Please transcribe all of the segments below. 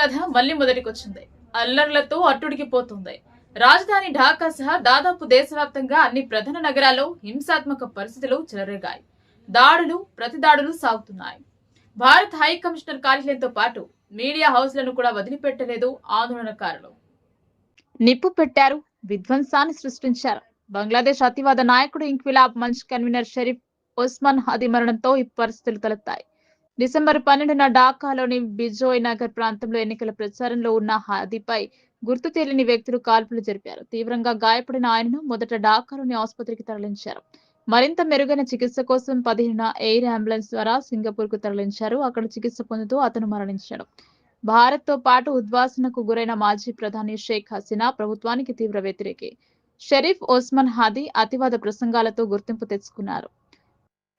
కథ మళ్ళీ మొదటికొచ్చింది. అల్లర్లతో అట్టుడికిపోతుంది రాజధాని ఢాకా సహా దాదాపు దేశవ్యాప్తంగా అన్ని ప్రధాన నగరాల్లో హింసాత్మక పరిస్థితులు చెలరేగాయి. దాడులు ప్రతిదాడులు సాగుతున్నాయి. భారత్ హై కమిషనర్ కార్యాలయంతో పాటు మీడియా హౌస్లను కూడా వదిలిపెట్టలేదు ఆందోళనకారులు. నిప్పు పెట్టారు విధ్వంసాన్ని సృష్టించారు. బంగ్లాదేశ్ అతివాద నాయకుడు ఇంక్విలాబ్ మంచ్ కన్వీనర్ షరీఫ్ ఉస్మాన్ హది మరణంతో ఈ పరిస్థితులు తలెత్తాయి. డిసెంబర్ పన్నెండున ఢాకాలోని బిజోయ్ నగర్ ప్రాంతంలో ఎన్నికల ప్రచారంలో ఉన్న హాదీపై గుర్తు తెలియని వ్యక్తులు కాల్పులు జరిపారు. తీవ్రంగా గాయపడిన ఆయనను మొదట ఢాకాలోని ఆసుపత్రికి తరలించారు. మరింత మెరుగైన చికిత్స కోసం పదిహేనున ఎయిర్ అంబులెన్స్ ద్వారా సింగపూర్కు తరలించారు. అక్కడ చికిత్స పొందుతూ అతను మరణించాడు. భారత్తో పాటు ఉద్వాసనకు గురైన మాజీ ప్రధాని షేక్ హసీనా ప్రభుత్వానికి తీవ్ర వ్యతిరేకి. షరీఫ్ ఓస్మాన్ హాదీ అతివాద ప్రసంగాలతో గుర్తింపు తెచ్చుకున్నారు.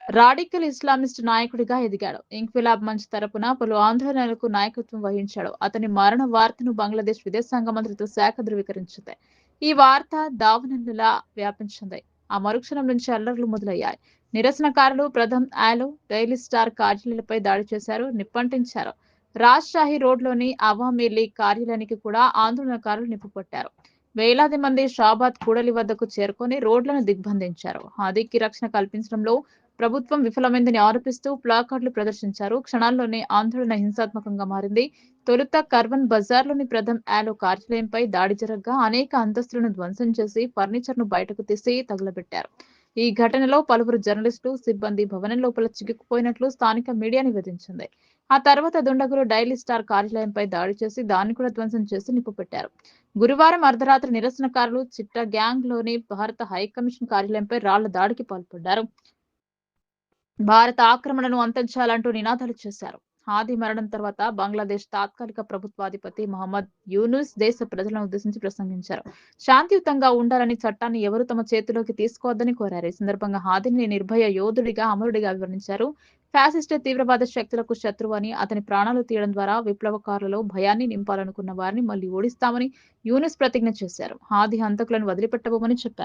రాడికల్ ఇస్లామిస్ట్ నాయకుడిగా ఎదిగాడు. ఇంక్విలాబ్ మంచ్ తరపున పలు ఆందోళనలకు నాయకత్వం వహించాడు. అతని మరణ వార్తను బంగ్లాదేశ్ విదేశాంగ మంత్రిత్వ శాఖ ధృవీకరించింది. ఈ వార్త దావనల్లులా వ్యాపించింది. ఆ మరుక్షణం నుంచి అల్లర్లు మొదలయ్యాయి. నిరసనకారులు ప్రథమ్ ఆలో డైలీ స్టార్ కార్యాలయాలపై దాడి చేశారు నిప్పంటించారు. రాజ్షాహి రోడ్లోని అవామీ లీగ్ కార్యాలయానికి కూడా ఆందోళనకారులు నిప్పుపట్టారు. వేలాది మంది షాబాద్ కూడలి వద్దకు చేరుకొని రోడ్లను దిగ్బంధించారు. హాదీకి రక్షణ కల్పించడంలో ప్రభుత్వం విఫలమైందని ఆరోపిస్తూ ప్లాకార్డులు ప్రదర్శించారు. క్షణాల్లోనే ఆందోళన హింసాత్మకంగా మారింది. తొలుత కర్వన్ బజార్లోని ప్రథమ్ ఆలో కార్యాలయంపై దాడి జరగగా అనేక అంతస్తులను ధ్వంసం చేసి ఫర్నిచర్ను బయటకు తీసి తగులబెట్టారు. ఈ ఘటనలో పలువురు జర్నలిస్టులు సిబ్బంది భవనం లోపల చిక్కుకుపోయినట్లు స్థానిక మీడియా నివేదించింది. ఆ తర్వాత దుండగులు డైలీ స్టార్ కార్యాలయంపై దాడి చేసి దాన్ని కూడా ధ్వంసం చేసి నిప్పుపెట్టారు. గురువారం అర్ధరాత్రి నిరసనకారులు చిట్టా గ్యాంగ్లోని భారత హై కమిషన్ కార్యాలయంపై రాళ్ళ దాడికి పాల్పడ్డారు. భారత ఆక్రమణను అంతరించాలంటూ నినాదాలు చేశారు. హాదీ మరణం తర్వాత బంగ్లాదేశ్ తాత్కాలిక ప్రభుత్వాధిపతి మహమ్మద్ యూనుస్ దేశ ప్రజలను ఉద్దేశించి ప్రసంగించారు. శాంతియుతంగా ఉండాలని చట్టాన్ని ఎవరు తమ చేతిలోకి తీసుకోవద్దని కోరారు. ఈ సందర్భంగా హాదిని నిర్భయ యోధుడిగా అమరుడిగా వివరించారు. ఫ్యాసిస్ట్ తీవ్రవాద శక్తులకు శత్రువు అని అతని ప్రాణాలు తీయడం ద్వారా విప్లవకారులలో భయాన్ని నింపాలనుకున్న వారిని మళ్ళీ ఓడిస్తామని యూనుస్ ప్రతిజ్ఞ చేశారు. హాది హంతకులను వదిలిపెట్టబోమని చెప్పారు.